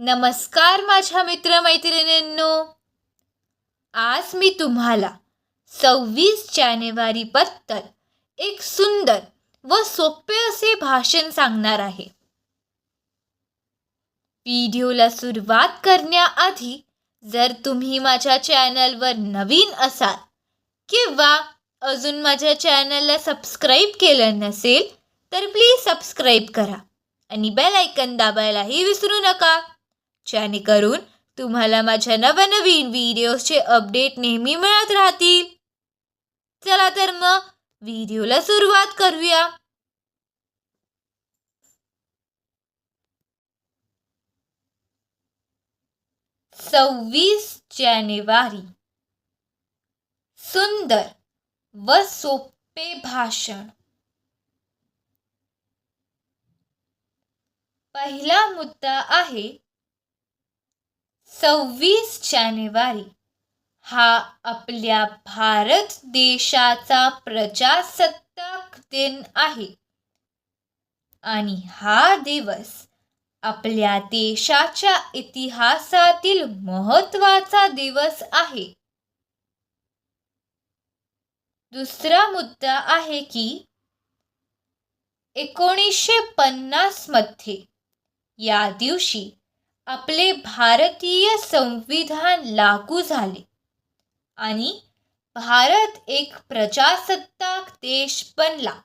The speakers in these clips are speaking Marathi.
नमस्कार माझ्या मित्रमैत्रिणींनो. आज मी तुम्हाला सव्वीस जानेवारीबद्दल एक सुंदर व सोपे असे भाषण सांगणार आहे. व्हिडिओला सुरुवात करण्याआधी जर तुम्ही माझ्या चॅनलवर नवीन असाल किंवा अजून माझ्या चॅनलला सबस्क्राईब केलं नसेल तर प्लीज सबस्क्राईब करा आणि बेल ऐकन दाबायलाही विसरू नका. जेणेकरून तुम्हाला माझ्या नवनवीन व्हिडिओजचे अपडेट नेहमी मिळत राहतील. चला तर मग व्हिडिओला सुरुवात करूया. सव्वीस जानेवारी. सुंदर व सोपे भाषण. पहिला मुद्दा आहे सव्वीस जानेवारी हा आपल्या भारत देशाचा प्रजासत्ताक दिन आहे. आणि हा दिवस आपल्या देशाच्या इतिहासातील महत्त्वाचा दिवस आहे. दुसरा मुद्दा आहे की एकोणीसशे पन्नासमध्ये या दिवशी आपले भारतीय संविधान लागू झाले. आणि भारत एक प्रजासत्ताक देश बनला.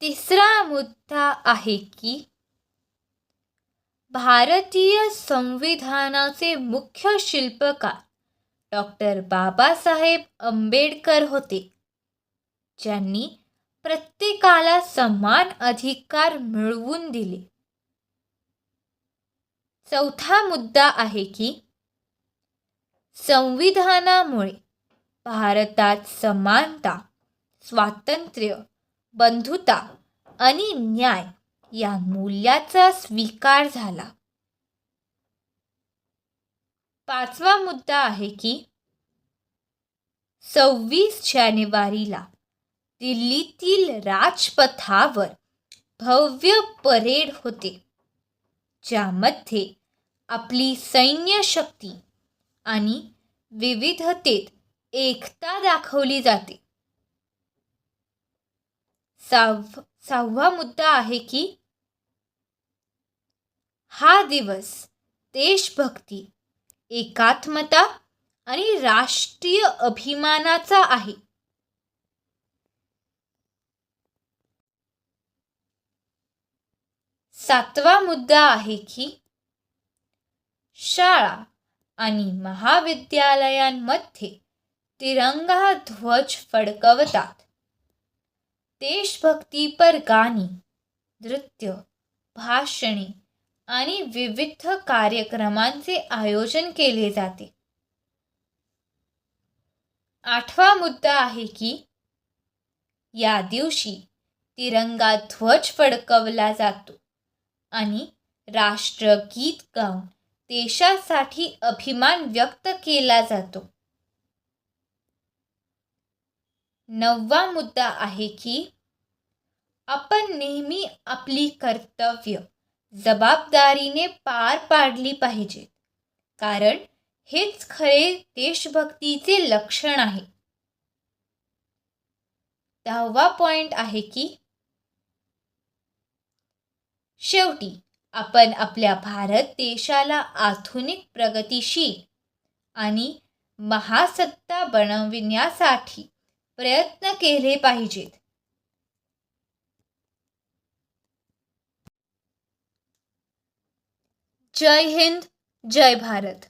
तिसरा मुद्दा आहे की भारतीय संविधानाचे मुख्य शिल्पकार डॉक्टर बाबासाहेब आंबेडकर होते. ज्यांनी प्रत्येकाला समान अधिकार मिळवून दिले. चौथा मुद्दा आहे की संविधानामुळे भारतात समानता स्वातंत्र्य बंधुता आणि न्याय या मूल्याचा स्वीकार झाला. पाचवा मुद्दा आहे की सव्वीस जानेवारीला दिल्लीतील राजपथावर भव्य परेड होते ज्यामध्ये आपली सैन्य शक्ती आणि विविधतेत एकता दाखवली जाते. सहाव सहावा मुद्दा आहे की हा दिवस देशभक्ती एकात्मता आणि राष्ट्रीय अभिमानाचा आहे. सातवा मुद्दा आहे की शाळा आणि महाविद्यालयांमध्ये तिरंगा ध्वज फडकवतात. देशभक्तीपर गाणी नृत्य भाषणे आणि विविध कार्यक्रमांचे आयोजन केले जाते. आठवा मुद्दा आहे की या दिवशी तिरंगा ध्वज फडकवला जातो. आणि राष्ट्रगीत गाऊन देशासाठी अभिमान व्यक्त केला जातो. नववा मुद्दा आहे की आपण नेहमी आपली कर्तव्य जबाबदारीने पार पाडली पाहिजेत. कारण हेच खरे देशभक्तीचे लक्षण आहे. दहावा पॉइंट आहे की शेवटी आपण आपल्या भारत देशाला आधुनिक प्रगतीशील आणि महासत्ता बनविण्यासाठी प्रयत्न केले पाहिजेत. जय हिंद जय भारत.